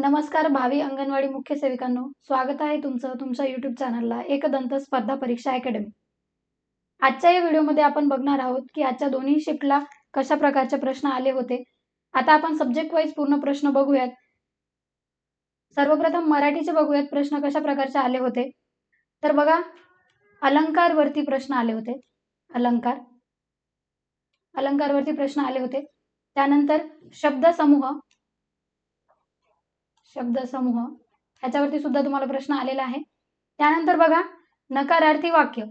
नमस्कार भावी अंगणवाडी मुख्य सेविकांनो. स्वागत आहे तुमचं तुमच्या युट्यूब चॅनलला एकदंत स्पर्धा परीक्षा अकॅडमी आजच्या या व्हिडिओमध्ये आपण बघणार आहोत की आजच्या दोन्ही शिफ्टला कशा प्रकारचे प्रश्न आले होते. आता आपण सब्जेक्ट वाईज पूर्ण प्रश्न बघूयात. सर्वप्रथम मराठीचे बघूयात प्रश्न कशा प्रकारचे आले होते. तर बघा अलंकारवरती प्रश्न आले होते. अलंकार. अलंकारवरती प्रश्न आले होते. त्यानंतर शब्दसमूह शब्दसमूह. ह्याच्यावरती सुद्धा तुम्हाला प्रश्न आलेला आहे. त्यानंतर बघा नकारार्थी वाक्य.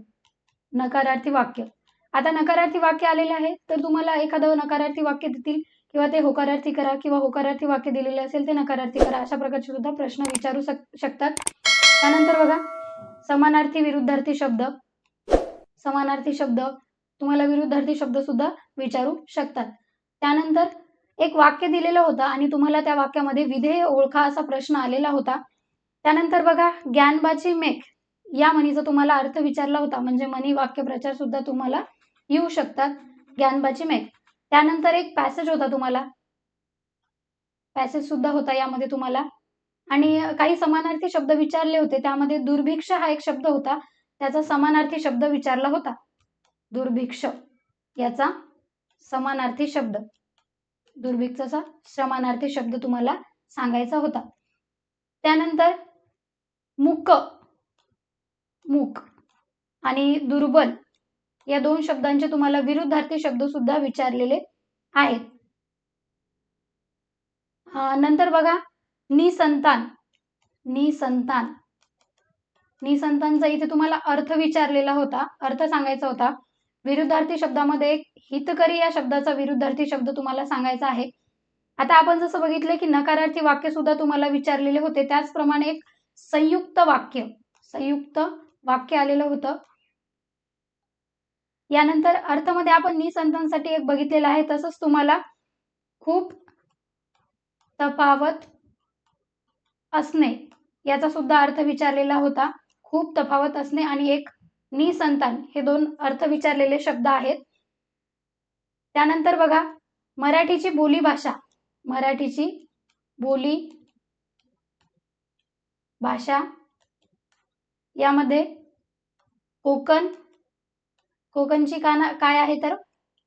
नकारार्थी वाक्य. आता नकारार्थी वाक्य आलेले आहे तर तुम्हाला एखादं नकारार्थी वाक्य देतील किंवा ते होकारार्थी करा किंवा होकारार्थी वाक्य दिलेले असेल ते नकारार्थी करा अशा प्रकारचे सुद्धा प्रश्न विचारू शक शकतात. त्यानंतर बघा समानार्थी विरुद्धार्थी शब्द. समानार्थी शब्द. तुम्हाला विरुद्धार्थी शब्द सुद्धा विचारू शकतात. त्यानंतर एक वाक्य दिलेलं होतं आणि तुम्हाला त्या वाक्यामध्ये विधेय ओळखा असा प्रश्न आलेला होता. त्यानंतर बघा ज्ञानबाची मेघ या म्हणीचा तुम्हाला अर्थ विचारला होता. म्हणजे मनी वाक्यप्रचार सुद्धा तुम्हाला येऊ शकतात. ज्ञानबाची मेघ. त्यानंतर एक पॅसेज होता तुम्हाला. पॅसेज सुद्धा होता यामध्ये तुम्हाला. आणि काही समानार्थी शब्द विचारले होते. त्यामध्ये दुर्भिक्ष हा एक शब्द होता. त्याचा समानार्थी शब्द विचारला होता. दुर्भिक्ष याचा समानार्थी शब्द. दुर्भिक्षचा समानार्थी शब्द तुम्हाला सांगायचा होता. त्यानंतर मुक मूक आणि दुर्बल या दोन शब्दांचे तुम्हाला विरुद्धार्थी शब्द सुद्धा विचारलेले आहेत. नंतर बघा निसंतान निसंतान. निसंतानचा इथे तुम्हाला अर्थ विचारलेला होता अर्थ सांगायचा होता. विरुद्धार्थी शब्दामध्ये एक हितकरी या शब्दाचा विरुद्धार्थी शब्द तुम्हाला सांगायचा आहे. आता आपण जसं बघितलं की नकारार्थी वाक्य सुद्धा तुम्हाला विचारलेले होते. त्याचप्रमाणे एक संयुक्त वाक्य संयुक्त वाक्य आलेलं होतं. यानंतर अर्थमध्ये आपण निसंतांसाठी एक बघितलेलं आहे. तसंच तुम्हाला खूप तफावत असणे याचा सुद्धा अर्थ विचारलेला होता. खूप तफावत असणे आणि एक निसंतान हे दोन अर्थ विचारलेले शब्द आहेत. त्यानंतर बघा मराठीची बोली भाषा. मराठीची बोली भाषा. यामध्ये कोकण कोकणची काना काय आहे तर?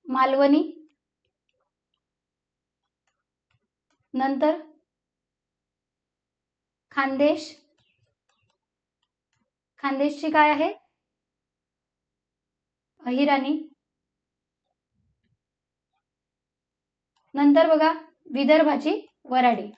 मालवणी. नंतर खानदेश. खानदेशची काय आहे? अहिराणी. नंतर बघा विदर्भाची वराडी.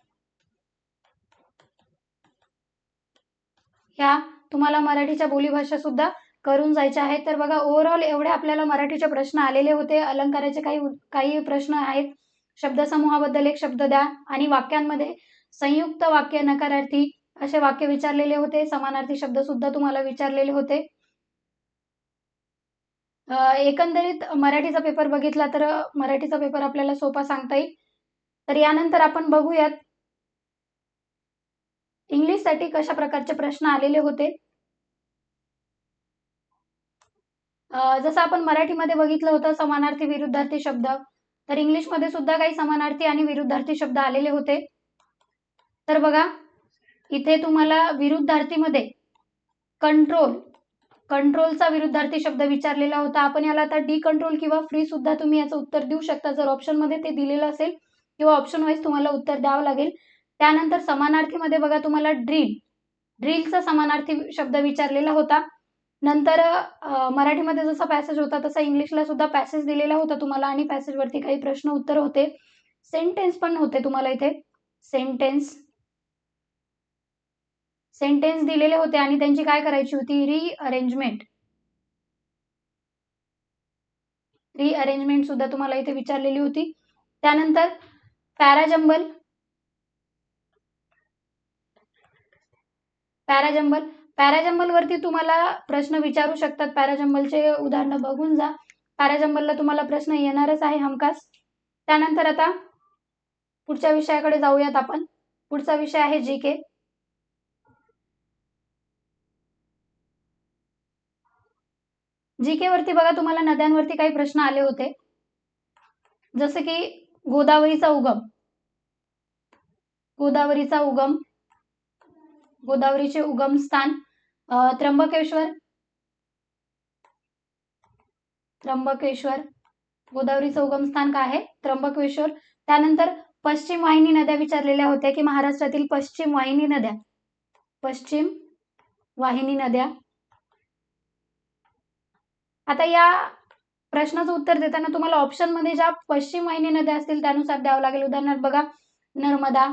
ह्या तुम्हाला मराठीच्या बोलीभाषा सुद्धा करून जायच्या आहेत. तर बघा ओव्हरऑल एवढे आपल्याला मराठीचे प्रश्न आलेले होते. अलंकाराचे काही काही प्रश्न आहेत. शब्दसमूहाबद्दल एक शब्द द्या आणि वाक्यांमध्ये संयुक्त वाक्य नकारार्थी असे वाक्य विचारलेले होते. समानार्थी शब्द सुद्धा तुम्हाला विचारलेले होते. एकंदरीत मराठीचा पेपर बघितला तर मराठीचा पेपर आपल्याला सोपा सांगता येईल. तर यानंतर आपण बघूयात इंग्लिशसाठी कशा प्रकारचे प्रश्न आलेले होते? जसं आपण मराठीमध्ये बघितलं होतं समानार्थी विरुद्धार्थी शब्द. तर इंग्लिशमध्ये सुद्धा काही समानार्थी आणि विरुद्धार्थी शब्द आलेले होते. तर बघा इथे तुम्हाला विरुद्धार्थीमध्ये कंट्रोल कंट्रोलचा विरुद्धार्थी शब्द विचारलेला होता. आपण याला आता डी कंट्रोल किंवा फ्री सुद्धा तुम्ही याचं उत्तर देऊ शकता. जर ऑप्शनमध्ये ते दिलेलं असेल किंवा ऑप्शन वाईज तुम्हाला उत्तर द्यावं लागेल. त्यानंतर समानार्थीमध्ये बघा तुम्हाला ड्रिल ड्रिलचा समानार्थी शब्द विचारलेला होता. नंतर मराठीमध्ये जसा पॅसेज होता तसा इंग्लिशला सुद्धा पॅसेज दिलेला होता तुम्हाला आणि पॅसेजवरती काही प्रश्न उत्तर होते. सेंटेन्स पण होते तुम्हाला इथे. सेंटेन्स सेंटेन्स दिलेले होते आणि त्यांची काय करायची होती? रिअरेंजमेंट रिअरेंजमेंट सुद्धा तुम्हाला इथे विचारलेली होती. त्यानंतर पॅराजंबल पॅराजंबल पॅराजंबल वरती तुम्हाला प्रश्न विचारू शकतात. पॅराजंबलचे उदाहरणं बघून जा. पॅराजंबलला तुम्हाला प्रश्न येणारच आहे हमखास. त्यानंतर आता पुढच्या विषयाकडे जाऊयात आपण. पुढचा विषय आहे जी के जी के वरती बघा तुम्हाला नद्यांवरती काही प्रश्न आले होते. जसे की गोदावरीचा उगम. गोदावरीचा उगम. गोदावरीचे उगम स्थान त्र्यंबकेश्वर. त्र्यंबकेश्वर. गोदावरीचं उगम स्थान काय आहे? त्र्यंबकेश्वर. त्यानंतर पश्चिम वाहिनी नद्या विचारलेल्या होत्या की महाराष्ट्रातील पश्चिम वाहिनी नद्या. पश्चिम वाहिनी नद्या. आता या प्रश्नाचं उत्तर देताना तुम्हाला ऑप्शनमध्ये ज्या पश्चिम वाहिनी नद्या असतील त्यानुसार द्यावं लागेल. उदाहरणार्थ बघा नर्मदा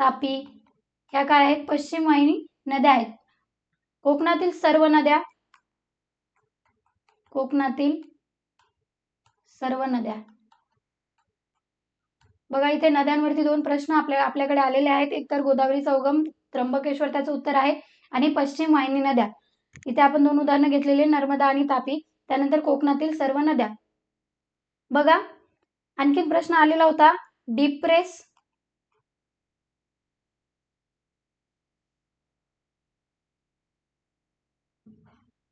तापी ह्या काय आहेत? पश्चिम वाहिनी नद्या आहेत. कोकणातील सर्व नद्या कोकणातील सर्व नद्या. बघा इथे नद्यांवरती दोन प्रश्न आपल्या आपल्याकडे आलेले आहेत. एक तर गोदावरीचा उगम त्र्यंबकेश्वर त्याचं उत्तर आहे. आणि पश्चिम वाहिनी नद्या. इथे आपण दोन उदाहरणं घेतलेले नर्मदा आणि तापी. त्यानंतर कोकणातील सर्व नद्या. बघा आणखीन प्रश्न आलेला होता depress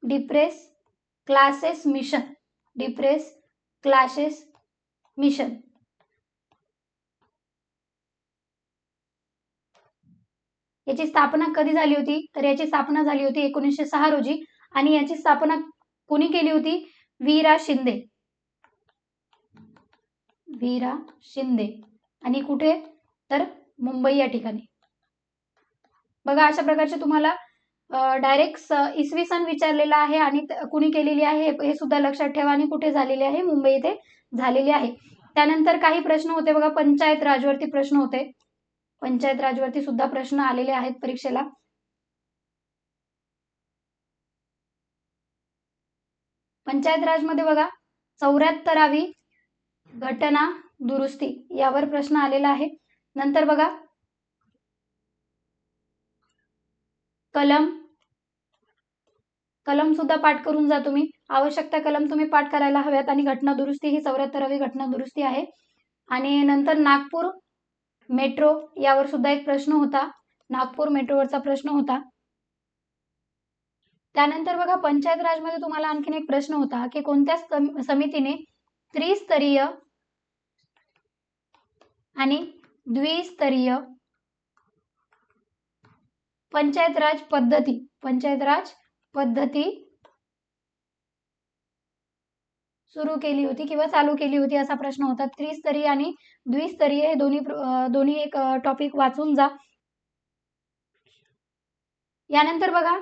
depress classes mission depress classes mission याची स्थापना कधी झाली होती? तर याची स्थापना झाली होती एकोणीसशे सहा रोजी आणि याची स्थापना कोणी केली होती? वीरा शिंदे. वीरा शिंदे. आणि कुठे? तर मुंबई या ठिकाणी. बघा अशा प्रकारचे तुम्हाला डायरेक्ट इसवी सन विचारलेला आहे आणि कुणी केलेली आहे हे- सुद्धा लक्षात ठेवा आणि कुठे झालेले आहे? मुंबई इथे झालेले आहे. त्यानंतर काही प्रश्न होते बघा पंचायत राजवरती प्रश्न होते. पंचायत राजवरती सुद्धा प्रश्न आलेले आहेत परीक्षेला. पंचायत राजमध्ये बघा चौऱ्याहत्तरावी घटना दुरुस्ती यावर प्रश्न आलेला आहे. नंतर बघा कलम कलम सुद्धा पाठ करून जा तुम्ही. आवश्यकता कलम तुम्ही पाठ करायला हव्यात आणि घटना दुरुस्ती ही चौऱ्याहत्तरावी घटना दुरुस्ती आहे. आणि नंतर नागपूर मेट्रो यावर सुद्धा एक प्रश्न होता. नागपूर मेट्रोवरचा प्रश्न होता. त्यानंतर बघा पंचायत राजमध्ये तुम्हाला आणखीन एक प्रश्न होता की कोणत्या समितीने त्रिस्तरीय आणि द्विस्तरीय पंचायत राज पद्धती पंचायत राज पद्धती सुरू केली होती किंवा चालू केली होती असा प्रश्न होता. त्रिस्तरीय आणि द्विस्तरीय हे दोन्ही दोन्ही एक टॉपिक वाचून जा. यानंतर बघा.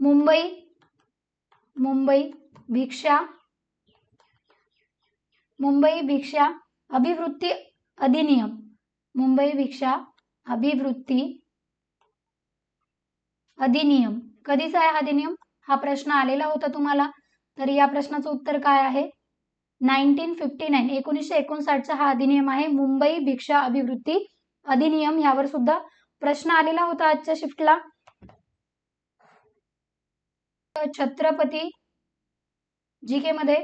मुंबई मुंबई भिक्षा मुंबई भिक्षा अभिवृत्ती अधिनियम मुंबई भिक्षा अभिवृत्ती अधिनियम. कधीचा आहे हा अधिनियम? हा प्रश्न आलेला होता तुम्हाला. तर या प्रश्नाचं उत्तर काय आहे? नाईन्टीन फिफ्टी नाईन एकोणीसशे एकोणसाठचा हा अधिनियम आहे. मुंबई भिक्षा अभिवृत्ती अधिनियम. यावर सुद्धा प्रश्न आलेला होता आजच्या शिफ्टला. छत्रपती जी के मध्ये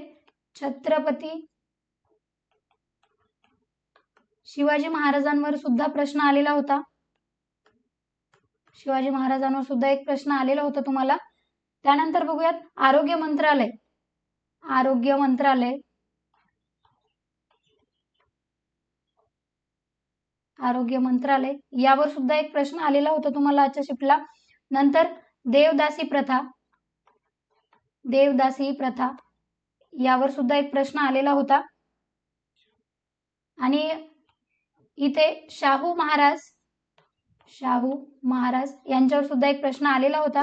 छत्रपती शिवाजी महाराजांवर सुद्धा प्रश्न आलेला होता. शिवाजी महाराजांवर सुद्धा एक प्रश्न आलेला होता तुम्हाला. त्यानंतर बघूयात आरोग्य मंत्रालय. आरोग्य मंत्रालय. आरोग्य मंत्रालय. यावर सुद्धा एक प्रश्न आलेला होता तुम्हाला आजच्या शिफ्टला नंतर देवदासी प्रथा. देवदासी प्रथा. यावर सुद्धा एक प्रश्न आलेला होता. आणि इथे शाहू महाराज शाहू महाराज यांच्यावर सुद्धा एक प्रश्न आलेला होता.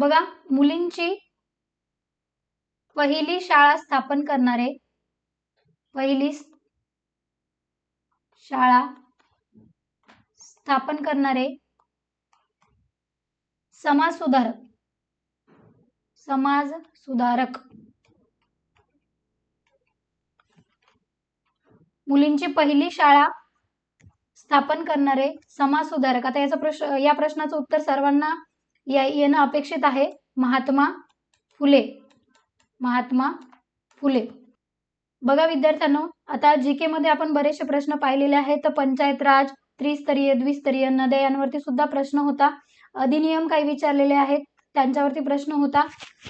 बघा मुलींची पहिली शाळा स्थापन करणारे पहिली शाळा स्थापन करणारे समाज सुधारक समाज सुधारक. मुलींची पहिली शाळा स्थापन करणारे समाज सुधारक. आता याचा प्रश्न या प्रश्नाचं उत्तर सर्वांना या येणं अपेक्षित आहे. महात्मा फुले. महात्मा फुले. बघा विद्यार्थ्यांनो आता जी के मध्ये आपण बरेचसे प्रश्न पाहिलेले आहेत. तर पंचायत राज त्रिस्तरीय द्विस्तरीय नद्या यांवरती सुद्धा प्रश्न होता. अधिनियम काही विचारलेले आहेत. त्यांच्यावरती प्रश्न होता.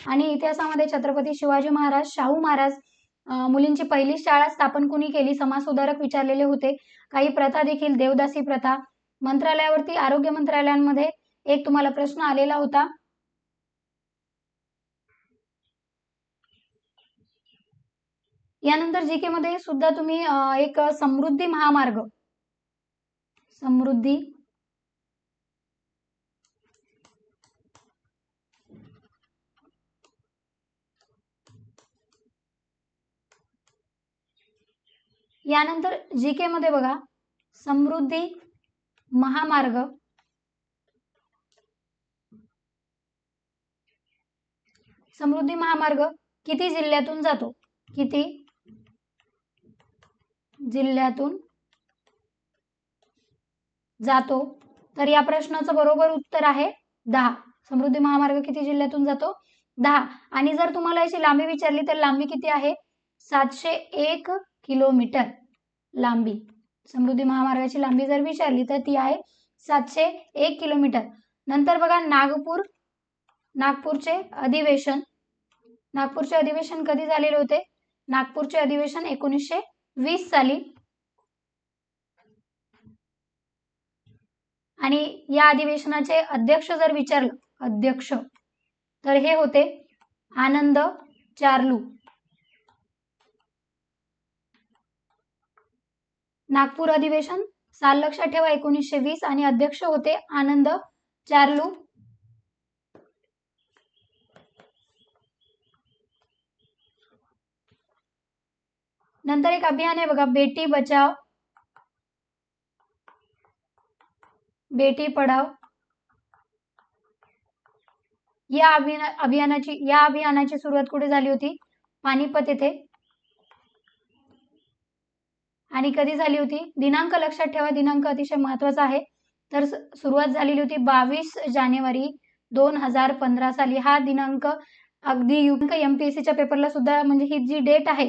आणि इतिहासामध्ये छत्रपती शिवाजी महाराज शाहू महाराज मुलींची पहिली शाळा स्थापन कुणी केली? समाज सुधारक विचारलेले होते. काही प्रथा देखील देवदासी प्रथा. मंत्रालयावरती आरोग्य मंत्रालयांमध्ये एक तुम्हाला प्रश्न आलेला होता. यानंतर जी के मध्ये सुद्धा तुम्ही एक समृद्धी महामार्ग. समृद्धी. यानंतर जी के मध्ये बघा. समृद्धी महामार्ग. समृद्धी महामार्ग किती जिल्ह्यातून जातो? किती? जिल्ह्यातून जातो. तर या प्रश्नाचं बरोबर उत्तर आहे दहा. समृद्धी महामार्ग किती जिल्ह्यातून जातो? दहा. आणि जर तुम्हाला याची लांबी विचारली तर लांबी किती आहे? सातशे एक किलोमीटर लांबी. समृद्धी महामार्गाची लांबी जर विचारली तर ती आहे सातशे एक किलोमीटर. नंतर बघा नागपूर नागपूरचे अधिवेशन. नागपूरचे अधिवेशन कधी झालेले होते? नागपूरचे अधिवेशन एकोणीसशे वीस साली. आणि या अधिवेशनाचे अध्यक्ष जर विचारलं अध्यक्ष तर हे होते आनंद चार्लू. नागपूर अधिवेशन साल लक्षात ठेवा एकोणीसशे वीस आणि अध्यक्ष होते आनंद चार्लू. नंतर एक अभियान आहे बघा बेटी बचाव बेटी पढाव या अभियाना अभियानाची या अभियानाची सुरुवात कुठे झाली होती? पानिपत येथे. आणि कधी झाली होती? दिनांक लक्षात ठेवा दिनांक अतिशय महत्त्वाचा आहे. तर सुरुवात झालेली होती बावीस जानेवारी दोन हजार पंधरा साली. हा दिनांक अगदी एमपीएससीच्या पेपरला सुद्धा म्हणजे ही जी डेट आहे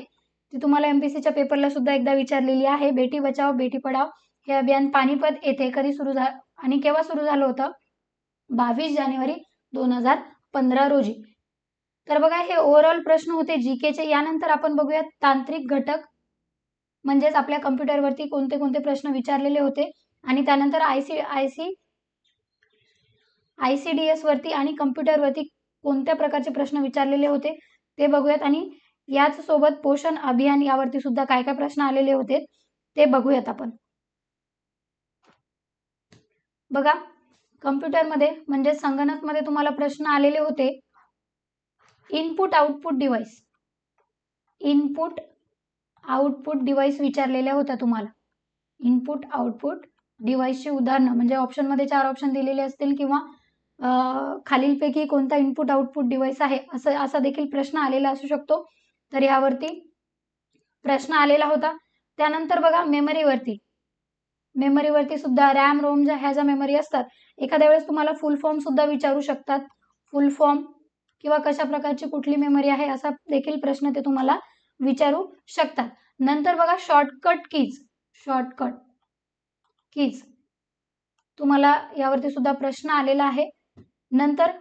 ती तुम्हाला एमपीएससीच्या पेपरला सुद्धा एकदा विचारलेली आहे. बेटी बचाव बेटी पढाव हे अभियान पानिपत येथे कधी सुरू झालं आणि केव्हा सुरू झालं होतं? बावीस जानेवारी दोन हजार पंधरा रोजी. तर बघा हे ओव्हरऑल प्रश्न होते जी केचे यानंतर आपण बघूया तांत्रिक घटक म्हणजेच आपल्या कम्प्युटरवरती कोणते कोणते प्रश्न विचारलेले होते आणि त्यानंतर I C I C I C D S वरती आणि कम्प्युटरवरती कोणत्या प्रकारचे प्रश्न विचारलेले होते ते बघूयात. आणि याच सोबत पोषण अभियान यावरती सुद्धा काय काय प्रश्न आलेले होते ते बघूयात आपण. बघा कम्प्युटरमध्ये म्हणजे संगणकमध्ये तुम्हाला प्रश्न आलेले होते input output device input output device विचारलेल्या होत्या तुम्हाला. इनपुट आउटपुट डिव्हाइसची उदाहरणं म्हणजे ऑप्शनमध्ये चार ऑप्शन दिलेले असतील किंवा खालीलपैकी कोणता इनपुट आउटपुट डिव्हाइस आहे असं असा देखील प्रश्न आलेला असू शकतो. तर यावरती प्रश्न आलेला होता. त्यानंतर बघा मेमरीवरती. मेमरीवरती सुद्धा रॅम रोम ज्या ह्या ज्या मेमरी असतात एखाद्या वेळेस तुम्हाला फुल फॉर्म सुद्धा विचारू शकतात. फुल फॉर्म किंवा कशा प्रकारची कुठली मेमरी आहे असा देखील प्रश्न ते तुम्हाला विचारू शकतात. नंतर बघा शॉर्टकट कीज शॉर्टकट कीज तुम्हाला यावरती सुद्धा प्रश्न आलेला आहे. नंतर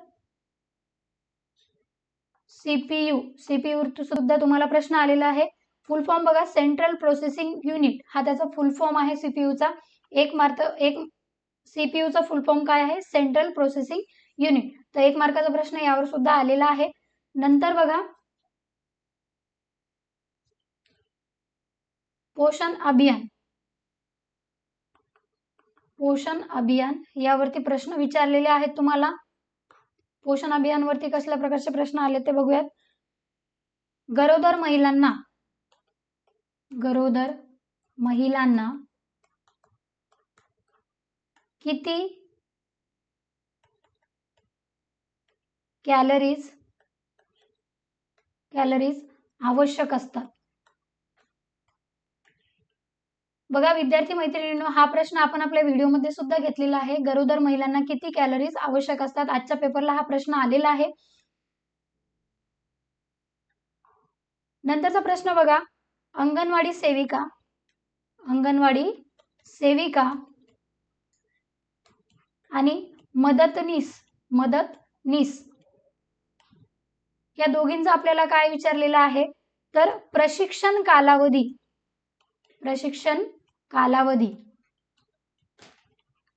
सीपीयू सीपीयू सुद्धा तुम्हाला प्रश्न आलेला आहे. फुल फॉर्म बघा सेंट्रल प्रोसेसिंग युनिट हा त्याचा फुल फॉर्म आहे सीपीयूचा. एक मार्क एक सीपीयूचा फुल फॉर्म काय आहे? सेंट्रल प्रोसेसिंग युनिट तर एक मार्काचा प्रश्न यावर सुद्धा आलेला आहे. नंतर बघा. पोषण अभियान. पोषण अभियान यावरती प्रश्न विचारलेले आहेत तुम्हाला. पोषण अभियानवरती कसल्या प्रकारचे प्रश्न आले ते बघूयात. गरोदर महिलांना गरोदर महिलांना किती कॅलरीज कॅलरीज आवश्यक असतात? बघा विद्यार्थी मैत्रिणींनो हा प्रश्न आपण आपल्या व्हिडिओमध्ये सुद्धा घेतलेला आहे. गरोदर महिलांना किती कॅलरीज आवश्यक असतात? आजच्या पेपरला हा प्रश्न आलेला आहे. नंतरचा प्रश्न बघा. अंगणवाडी सेविका. अंगणवाडी सेविका. आणि मदतनीस मदतनीस. या दोघींचा आपल्याला काय विचारलेलं आहे? तर प्रशिक्षण कालावधी. प्रशिक्षण कालावधी.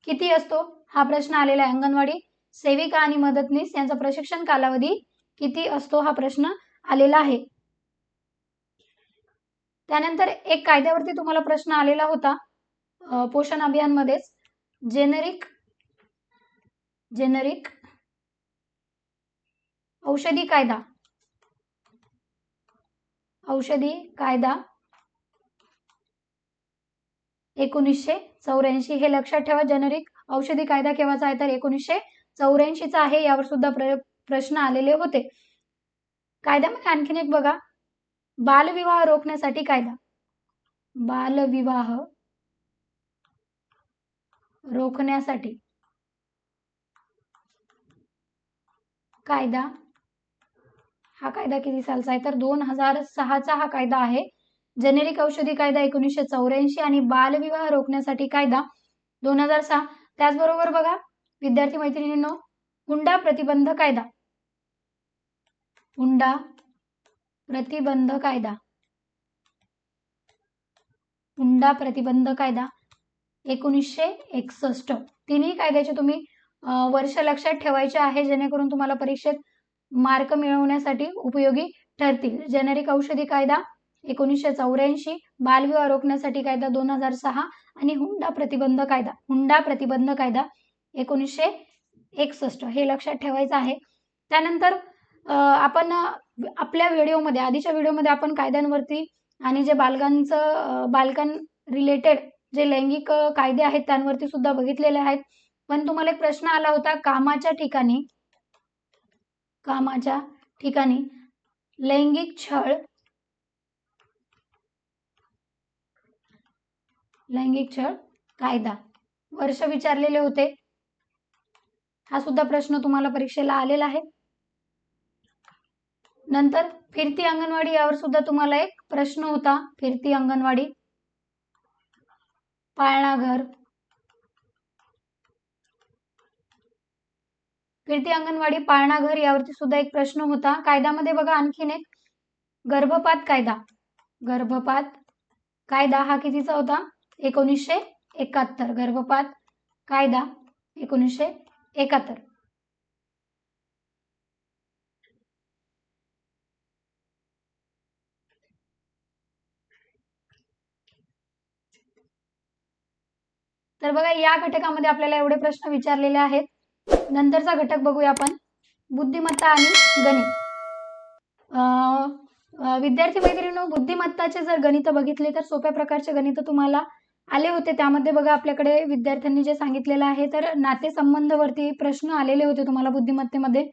किती असतो? हा प्रश्न आलेला आहे अंगणवाडी सेविका आणि मदतनीस यांचा प्रशिक्षण कालावधी किती असतो? हा प्रश्न आलेला आहे. त्यानंतर एक कायद्यावरती तुम्हाला प्रश्न आलेला होता पोषण अभियानमध्येच. जेनेरिक जेनेरिक औषधी कायदा. औषधी कायदा एकोणीसशे चौऱ्याऐंशी. हे लक्षात ठेवा जेनेरिक औषधी कायदा केव्हाचा आहे? तर एकोणीसशे चौऱ्याऐंशीचा आहे यावर सुद्धा प्र प्रश्न आलेले होते. कायद्यामध्ये आणखीन एक बघा. बालविवाह रोखण्यासाठी कायदा. बालविवाह रोखण्यासाठी कायदा. हा कायदा किती सालचा आहे? तर दोन हजार सहाचा हा कायदा आहे. जेनेरिक औषधी कायदा एकोणीसशे चौऱ्याऐंशी आणि बालविवाह रोखण्यासाठी कायदा दोन हजार सहा. त्याचबरोबर बघा विद्यार्थी मैत्रिणींनो हुंडा प्रतिबंध कायदा. हुंडा प्रतिबंध कायदा. हुंडा प्रतिबंध कायदा एकोणीसशे एकसष्ट. तिन्ही कायद्याचे तुम्ही वर्ष लक्षात ठेवायचे आहे जेणेकरून तुम्हाला परीक्षेत मार्क मिळवण्यासाठी उपयोगी ठरतील. जेनेरिक औषधी कायदा एकोणीसशे चौऱ्याऐंशी बालविवाह रोखण्यासाठी कायदा दोन हजार सहा आणि हुंडा प्रतिबंध कायदा हुंडा प्रतिबंध कायदा एकोणीसशे एकसष्ट हे लक्षात ठेवायचं आहे. त्यानंतर आपण आपल्या व्हिडिओमध्ये आधीच्या व्हिडिओमध्ये आपण कायद्यांवरती आणि जे बालकांचं बालकां रिलेटेड जे लैंगिक कायदे आहेत त्यांवरती सुद्धा बघितलेले आहेत. पण तुम्हाला एक प्रश्न आला होता कामाच्या ठिकाणी कामाच्या ठिकाणी लैंगिक छळ लैंगिक छळ कायदा. वर्ष विचारलेले होते. हा सुद्धा प्रश्न तुम्हाला परीक्षेला आलेला आहे. नंतर फिरती अंगणवाडी यावर सुद्धा तुम्हाला एक प्रश्न होता. फिरती अंगणवाडी. पाळणाघर. फिरती अंगणवाडी पाळणाघर यावरती सुद्धा एक प्रश्न होता. कायद्यामध्ये बघा आणखीन एक. गर्भपात कायदा. गर्भपात कायदा हा कितीचा होता? एकोणीसशे एकाहत्तर. गर्भपात कायदा एकोणीसशे एकाहत्तर. तर बघा या घटकामध्ये आपल्याला एवढे प्रश्न विचारलेले आहेत. नंतरचा घटक बघूया आपण. बुद्धिमत्ता आणि गणित. अं, विद्यार्थी मैत्रिणी बुद्धिमत्ताचे जर गणित बघितले तर सोप्या प्रकारचे गणित तुम्हाला आले होते. त्यामध्ये बघा आपल्याकडे विद्यार्थ्यांनी जे सांगितलेलं आहे तर नातेसंबंधवरती प्रश्न आलेले होते तुम्हाला बुद्धिमत्तेमध्ये.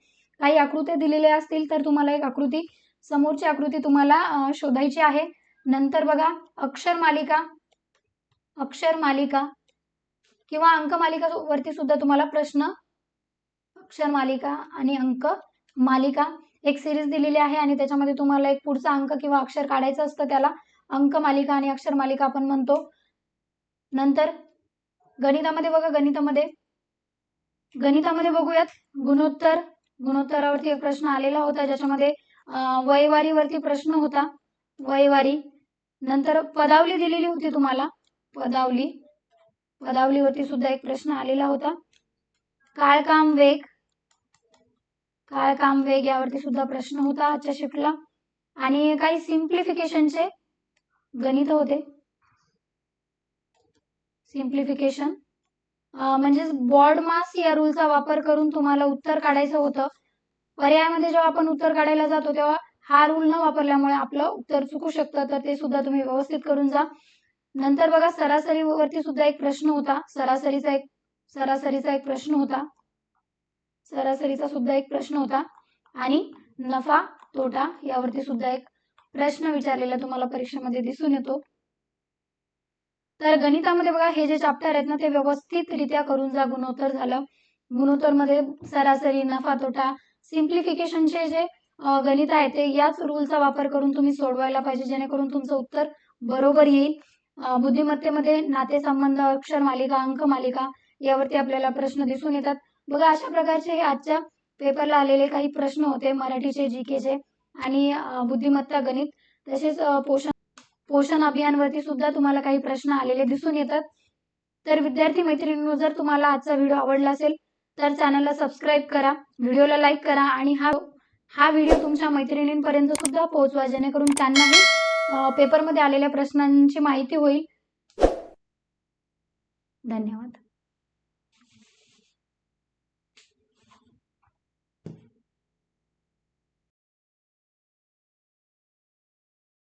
काही आकृत्या दिलेल्या असतील तर तुम्हाला एक आकृती समोरची आकृती तुम्हाला शोधायची आहे. नंतर बघा अक्षर मालिका अक्षर मालिका किंवा अंक मालिका वरती सुद्धा तुम्हाला प्रश्न अक्षर मालिका आणि अंक मालिका. एक सिरीज दिलेली आहे आणि त्याच्यामध्ये तुम्हाला एक पुढचा अंक किंवा अक्षर काढायचं असतं त्याला. अंक मालिका आणि अक्षर मालिका आपण म्हणतो. नंतर गणितामध्ये बघा गणितामध्ये. गणितामध्ये बघूयात. गुणोत्तर गुणोत्तरावरती एक प्रश्न आलेला होता ज्याच्यामध्ये वयवारीवरती प्रश्न होता. वयवारी नंतर पदावली दिलेली होती तुम्हाला. पदावली. पदावलीवरती सुद्धा एक प्रश्न आलेला होता. काळकाम वेग. काळकाम वेग यावरती सुद्धा प्रश्न होता आजच्या शिफ्टला. आणि काही सिम्प्लिफिकेशनचे गणित होते. सिम्प्लिफिकेशन म्हणजेच बॉर्ड मास या रूलचा वापर करून तुम्हाला उत्तर काढायचं होतं. पर्यायामध्ये जेव्हा आपण उत्तर काढायला जातो तेव्हा हा रूल न वापरल्यामुळे आपलं उत्तर चुकू शकतं. तर ते सुद्धा तुम्ही व्यवस्थित करून जा. नंतर बघा सरासरीवरती सुद्धा एक प्रश्न होता. सरासरीचा एक सरासरीचा एक प्रश्न होता. सरासरीचा सुद्धा एक प्रश्न होता. आणि नफा तोटा यावरती सुद्धा एक प्रश्न विचारलेला तुम्हाला परीक्षेमध्ये दिसून येतो. तर गणितामध्ये बघा हे जे चॅप्टर आहेत ना ते व्यवस्थितरित्या करून जा. गुणोत्तर झालं. गुणोत्तरमध्ये सरासरी नफा तोटा सिम्प्लिफिकेशनचे जे गणित आहे ते याच रूलचा वापर करून तुम्ही सोडवायला पाहिजे जेणेकरून तुमचं उत्तर बरोबर येईल. बुद्धिमत्तेमध्ये नातेसंबंध अक्षर मालिका अंक मालिका यावरती आपल्याला प्रश्न दिसून येतात. बघा अशा प्रकारचे हे आजच्या पेपरला आलेले काही प्रश्न होते मराठीचे जी केचे आणि बुद्धिमत्ता गणित तसेच पोषण पोषण अभियानवरती सुद्धा तुम्हाला काही प्रश्न आलेले दिसून येतात. तर विद्यार्थी मैत्रिणींनो जर तुम्हाला आजचा व्हिडिओ आवडला असेल तर चॅनलला सबस्क्राईब करा व्हिडिओला लाईक करा आणि हा हा व्हिडिओ तुमच्या मैत्रिणींपर्यंत सुद्धा पोहोचवा जेणेकरून त्यांनाही पेपरमध्ये आलेल्या प्रश्नांची माहिती होईल. धन्यवाद.